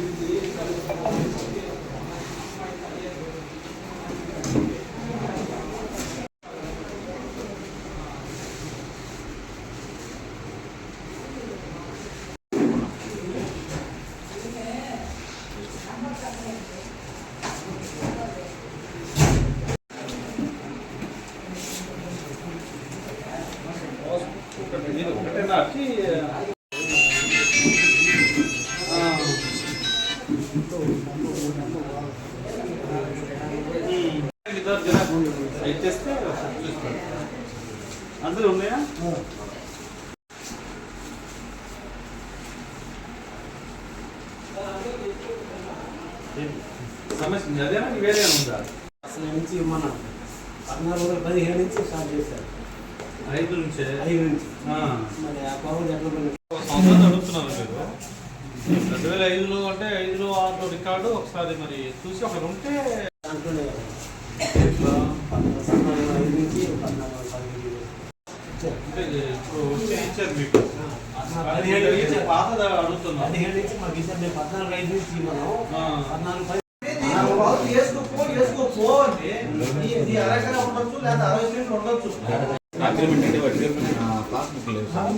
certeza, cara, que సమస్య. అదేనా వేరే ఉందా అసలు నుంచి మన పద్నాలుగు వందల పదిహేడు నుంచి స్టార్ట్ చేశారు. ఐదు నుంచే? ఐదు నుంచి. మరి ఆ పవన్ ఎట్లా సంవత్సరం అడుగుతున్నారు మీరు. రెండు వేల ఐదులో అంటే ఐదులో ఆరులో రికార్డు ఒకసారి మరి చూసి ఒకరు ఉంటే దాంట్లోనే పద్నాలుగు ఐదు నుంచి. అంటే ఇప్పుడు వచ్చి ఇచ్చారు మీకు. పదిహేడు అడుగుతున్నారు. పదిహేడు నుంచి మాకు ఇచ్చారు. మేము పద్నాలుగు ఐదు నుంచి మనం. పద్నాలుగు వేసుకోపో ఇది అరగన ఉండొచ్చు లేదా అరవై సెంట్లు ఉండొచ్చు. అగ్రిమెంట్ అంటే అగ్రిమెంట్ పాస్బుక్ లేదు లేదు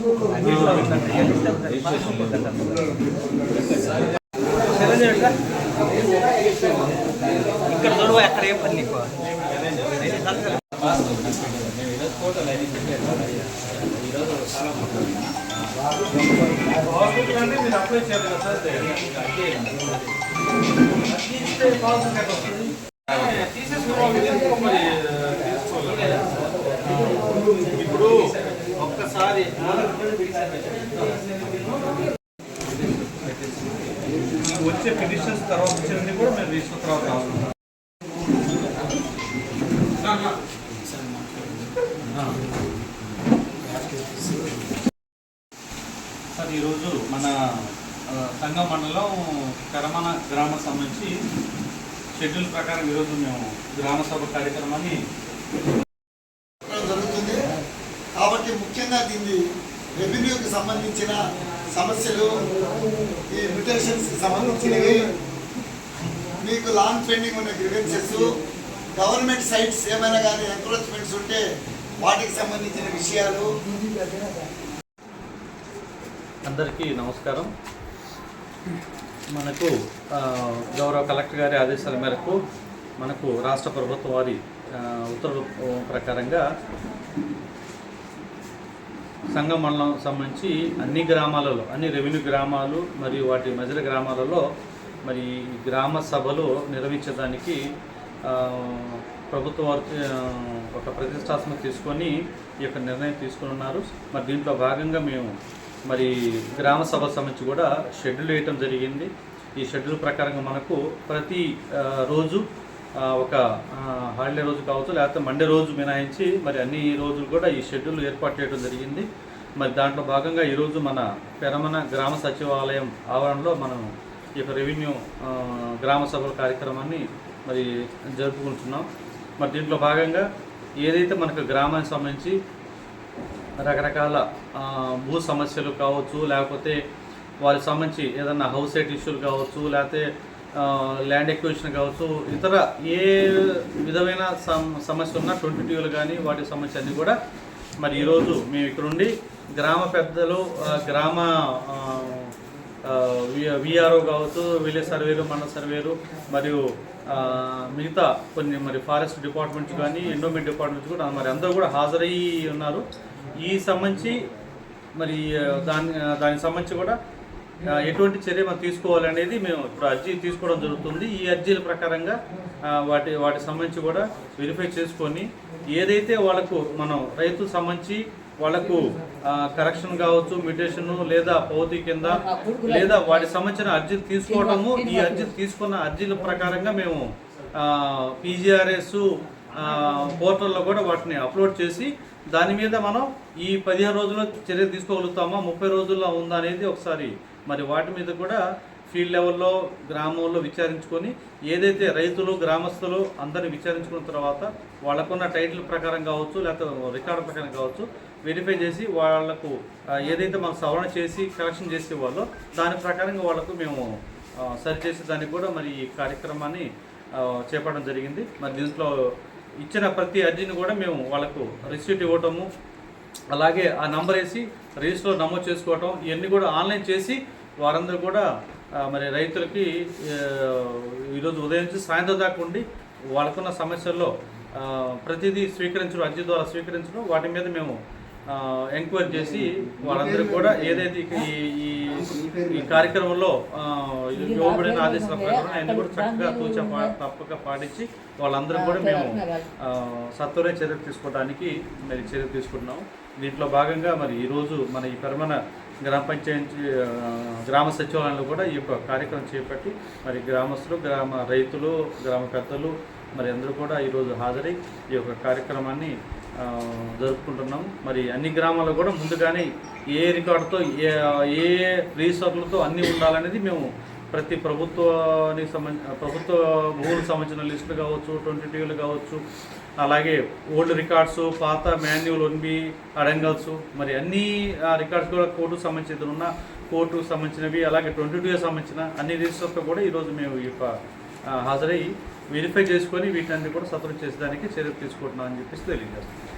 ఇక్కడ చూడవా ఎక్కడ ఏం పని నీకు పాస్బుక్ అంటే మీరు అప్లై చేయాలి కదా సార్ ఇప్పుడు ఒక్కసారి వచ్చే పిటిషన్స్ తర్వాత వచ్చేవన్నీ కూడా మేము రిజిస్టర్ తర్వాత రాసుకుంటాం సార్ ఈరోజు మన ఆ, సంగం మండలం కరమన గ్రామ సంబంధించి షెడ్యూల్ ప్రకారం ఈరోజు మేము గ్రామ సభ కార్యక్రమాన్ని జరుగుతుంది. కాబట్టి ముఖ్యంగా దీన్ని రెవెన్యూకి సంబంధించిన సమస్యలు ఈ మ్యూటేషన్స్కి సంబంధించినవి మీకు లాంగ్ పెండింగ్ ఉన్న గ్రివెన్సెస్ గవర్నమెంట్ సైట్స్ ఏమైనా కానీ ఎంక్రోచ్మెంట్స్ ఉంటే వాటికి సంబంధించిన విషయాలు. అందరికీ నమస్కారం. మనకు గౌరవ కలెక్టర్ గారి ఆదేశాల మేరకు మనకు రాష్ట్ర ప్రభుత్వం వారి ఉత్తర్వు ఉత్తర్వుల ప్రకారంగా సంఘం మండలం సంబంధించి అన్ని గ్రామాలలో అన్ని రెవెన్యూ గ్రామాలు మరియు వాటి మధ్య గ్రామాలలో మరి ఈ గ్రామ సభలు నిర్వహించడానికి ప్రభుత్వ ప్రభుత్వం ఒక ప్రతిష్టాత్మక తీసుకొని ఈ యొక్క నిర్ణయం తీసుకుని ఉన్నారు. మరి దీంట్లో భాగంగా మేము మరి గ్రామ సభ సంబంధించి కూడా షెడ్యూల్ వేయటం జరిగింది. ఈ షెడ్యూల్ ప్రకారంగా మనకు ప్రతి రోజు ఒక హాలిడే రోజు కావచ్చు లేకపోతే మండే రోజు మినహాయించి మరి అన్ని రోజులు కూడా ఈ షెడ్యూల్ ఏర్పాటు చేయడం జరిగింది. మరి దాంట్లో భాగంగా ఈరోజు మన పెరమన గ్రామ సచివాలయం ఆవరణలో మనం ఈ యొక్క రెవెన్యూ గ్రామ సభల కార్యక్రమాన్ని మరి జరుపుకుంటున్నాం. మరి దీంట్లో భాగంగా ఏదైతే మనకు గ్రామానికి సంబంధించి రకరకాల భూ సమస్యలు కావచ్చు లేకపోతే వారికి సంబంధించి ఏదన్నా హౌస్ సైట్ ఇష్యూలు కావచ్చు లేకపోతే ల్యాండ్ ఎక్విజిషన్ కావచ్చు ఇతర ఏ విధమైన సమ సమస్య ఉన్న ట్వంటీ టూలు కానీ వాటి సంబంధించి అన్నీ కూడా మరి ఈరోజు మేము ఇక్కడ ఉండి గ్రామ పెద్దలు గ్రామ విఆర్ఓ కావచ్చు విలేజ్ సర్వేలు మండల సర్వేలు మరియు మిగతా కొన్ని మరి ఫారెస్ట్ డిపార్ట్మెంట్స్ కానీ ఎండోమెంట్ డిపార్ట్మెంట్స్ కూడా మరి అందరూ కూడా హాజరయ్యి ఉన్నారు. ఈ సంబంధించి మరి దాని దానికి సంబంధించి కూడా ఎటువంటి చర్య మనం తీసుకోవాలనేది మేము ఇప్పుడు అర్జీ తీసుకోవడం జరుగుతుంది. ఈ అర్జీల ప్రకారంగా వాటి వాటి వాటికి సంబంధించి కూడా వెరిఫై చేసుకొని ఏదైతే వాళ్ళకు మనం రైతు సంబంధించి వాళ్ళకు కరెక్షన్ కావచ్చు మ్యూటేషన్ లేదా పౌతి కింద లేదా వాటికి సంబంధించిన అర్జీలు తీసుకోవడము ఈ అర్జీలు తీసుకున్న అర్జీల ప్రకారంగా మేము పీజీఆర్ఎస్ పోర్టల్లో కూడా వాటిని అప్లోడ్ చేసి దాని మీద మనం ఈ పదిహేను రోజుల్లో చర్య తీసుకోగలుగుతామా ముప్పై రోజుల్లో ఉందా అనేది ఒకసారి మరి వాటి మీద కూడా ఫీల్డ్ లెవెల్లో గ్రామంలో విచారించుకొని ఏదైతే రైతులు గ్రామస్తులు అందరిని విచారించుకున్న తర్వాత వాళ్ళకున్న టైటిల్ ప్రకారం కావచ్చు లేకపోతే రికార్డు ప్రకారం కావచ్చు వెరిఫై చేసి వాళ్ళకు ఏదైతే మనం సవరణ చేసి కరెక్షన్ చేసే వాళ్ళో దాని ప్రకారంగా వాళ్ళకు మేము సరిచేసే దానికి కూడా మరి ఈ కార్యక్రమాన్ని చేపట్టడం జరిగింది. మరి దీంట్లో ఇచ్చిన ప్రతి అర్జీని కూడా మేము వాళ్ళకు రిసీట్ ఇవ్వటము అలాగే ఆ నంబర్ వేసి రిజిస్టర్లో నమోదు చేసుకోవటం ఇవన్నీ కూడా ఆన్లైన్ చేసి వారందరూ కూడా మరి రైతులకి ఈరోజు ఉదయం నుంచి సాయంత్రం దాకా ఉండి వాళ్ళకున్న సమస్యల్లో ప్రతిదీ స్వీకరించడం అర్జీ ద్వారా స్వీకరించడం వాటి మీద మేము ఎంక్వైరీ చేసి వాళ్ళందరూ కూడా ఏదైతే ఈ ఈ- కార్యక్రమంలో ఇవ్వబడిన ఆదేశాల ప్రకారం అన్ని కూడా చక్కగా తూచ పా- తప్పక పాటించి వాళ్ళందరూ కూడా మేము సత్వరే చర్యలు తీసుకోవడానికి మరి చర్యలు తీసుకుంటున్నాం దీంట్లో భాగంగా మరి ఈరోజు మన ఈ పెరమన గ్రామ పంచాయతీ గ్రామ సచివాలయంలో కూడా ఈ యొక్క కార్యక్రమం చేపట్టి మరి గ్రామస్తులు గ్రామ రైతులు గ్రామ పెద్దలు మరి అందరూ కూడా ఈరోజు హాజరై ఈ యొక్క కార్యక్రమాన్ని జరుపుకుంటున్నాము. జరుపుకుంటున్నాం మరి అన్ని గ్రామాల్లో కూడా ముందుగానే ఏ రికార్డుతో ఏ ఏ రిజిస్టర్లతో అన్నీ ఉండాలనేది మేము ప్రతి ప్రభుత్వానికి సంబంధించిన ప్రభుత్వ భూములకు సంబంధించిన లిస్టులు కావచ్చు ట్వంటీ టీవీలు కావచ్చు అలాగే ఓల్డ్ రికార్డ్స్ పాత మాన్యువల్ ఒన్బి అడంగల్స్ మరి అన్ని రికార్డ్స్ కూడా కోర్టుకు సంబంధించిన ఉన్న కోర్టుకు సంబంధించినవి అలాగే ట్వంటీ టూకి సంబంధించిన అన్ని రిజిస్టర్తో కూడా ఈరోజు మేము హాజరై వెరిఫై చేసుకొని వీటన్ని కూడా సతృప్తి చేసేదానికి చర్యలు తీసుకుంటున్నాం అని చెప్పేసి తెలియజేస్తాం